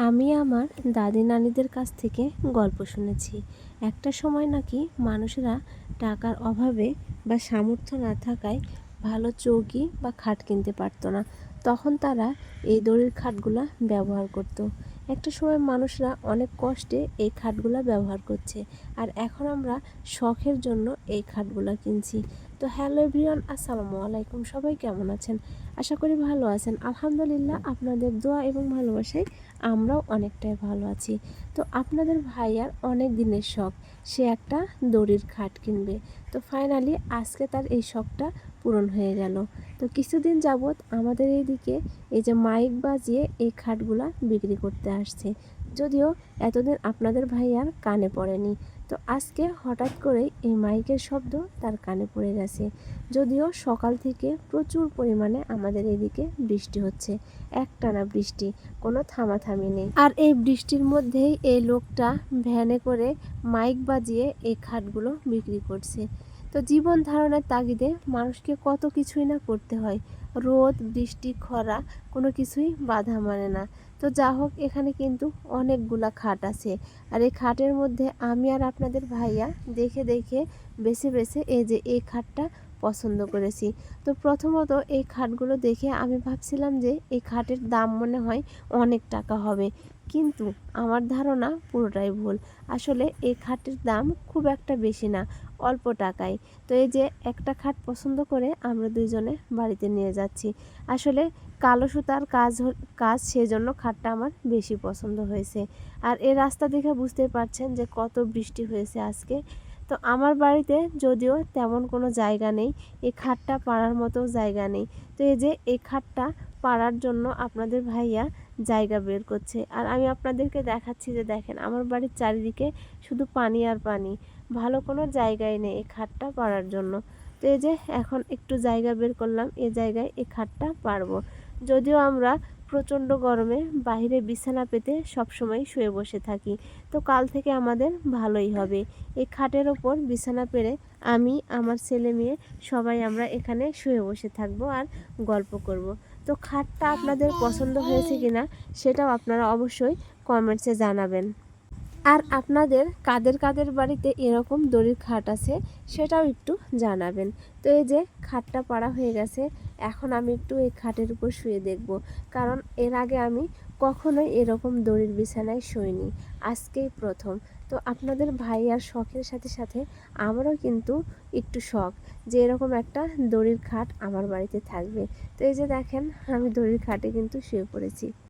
আমি আমার দাদি নানিদের কাছ থেকে গল্প শুনেছি একটা সময় নাকি মানুষেরা টাকার অভাবে বা সামর্থ্য না থাকায় ভালো চৌকি বা খাট কিনতে পারতো না তখন তারা এই দড়ির খাটগুলা ব্যবহার করত। একটা সময় মানুষরা অনেক কষ্টে এই খাটগুলা ব্যবহার করছে। আর এখন আমরা শখের জন্য এই খাটগুলা কিনছি। তো হ্যালো এভরিওয়ান, আসসালামু আলাইকুম। সবাই কেমন আছেন? আশা করি ভালো আছেন। আলহামদুলিল্লাহ আপনাদের দোয়া এবং ভালোবাসায় আমরাও অনেকটাই ভালো আছি। তো আপনাদের ভাইয়ার অনেক দিনের শখ, সে একটা দড়ির খাট কিনবে। তো ফাইনালি আজকে তার এই শখটা পূরণ হয়ে গেল। তো কিছুদিন যাবৎ আমাদের এইদিকে এই যে মাইক বাজিয়ে এই খাটগুলা বিক্রি করতে আসছে। যদিও এতদিন আপনাদের ভাইয়ার কানে পড়েনি। তো আজকে হঠাৎ করেই এই মাইকের শব্দ তার কানে পড়ে গেছে। যদিও সকাল থেকে প্রচুর পরিমাণে আমাদের এদিকে বৃষ্টি হচ্ছে। একটানা বৃষ্টি, কোনো থামাথামি নেই। আর এই বৃষ্টির মধ্যেই এই লোকটা ভ্যানে করে মাইক বাজিয়ে এই খাটগুলো বিক্রি করছে। তো জীবন ধারণের তাগিদে মানুষকে কত কিছুই না করতে হয়। রোদ, বৃষ্টি, খরা কোনো কিছুই বাধা মানে না। তো যা হোক, এখানে কিন্তু অনেকগুলা খাট আছে। আর এই খাটের মধ্যে আমি আর আপনাদের ভাইয়া দেখে দেখে, বেছে বেছে এই যে এই খাটটা পছন্দ করেছি। তো প্রথমত এই খাটগুলো দেখে আমি ভাবছিলাম যে এই খাটের দাম মনে হয় অনেক টাকা হবে। কিন্তু আমার ধারণা পুরোটাই ভুল। আসলে এই খাটের দাম খুব একটা বেশি না, অল্প টাকায়। তো এই যে একটা খাট পছন্দ করে আমরা দুইজনে বাড়িতে নিয়ে যাচ্ছি। আসলে কালো সুতার কাজ কাজ সেজন্য খাটটা আমার বেশি পছন্দ হয়েছে। আর এ রাস্তা দেখে বুঝতে পারছেন যে কত বৃষ্টি হয়েছে আজকে। তো আমার বাড়িতে যদিও তেমন কোনো জায়গা নেই এই খাটটা পাড়ার মতো জায়গা নেই। তো এই যে এই খাটটা পাড়ার জন্য আপনাদের ভাইয়া জায়গা বের করছে। আর আমি আপনাদেরকে দেখাচ্ছি যে দেখেন, আমার বাড়ির চারিদিকে শুধু পানি আর পানি, ভালো কোনো জায়গায় নেই এই খাটটা পাড়ার জন্য। তো এই যে এখন একটু জায়গা বের করলাম, এ জায়গায় এই খাটটা পারব যদিও আমরা প্রচণ্ড গরমে বাইরে বিছানা পেতে সবসময় শুয়ে বসে থাকি। তো কাল থেকে আমাদের ভালোই হবে। এই খাটের ওপর বিছানা পেরে আমি, আমার ছেলে মেয়ে সবাই আমরা এখানে শুয়ে বসে থাকব আর গল্প করব। তো খাটটা আপনাদের পছন্দ হয়েছে কিনা সেটাও আপনারা অবশ্যই কমেন্টসে জানাবেন। আর আপনাদের কাদের কাদের বাড়িতে এরকম দড়ির খাট আছে সেটাও একটু জানাবেন। তো এই যে খাটটা পাড়া হয়ে গেছে, এখন আমি একটু এই খাটের উপর শুয়ে দেখব। কারণ এর আগে আমি কখনোই এরকম দড়ির বিছানায় শুইনি। আজকেই প্রথম। তো আপনাদের ভাই আর শখের সাথে সাথে আমারও কিন্তু একটু শখ যে এরকম একটা দড়ির খাট আমার বাড়িতে থাকবে। তো এই যে দেখেন, আমি দড়ির খাটে কিন্তু শুয়ে পড়েছি।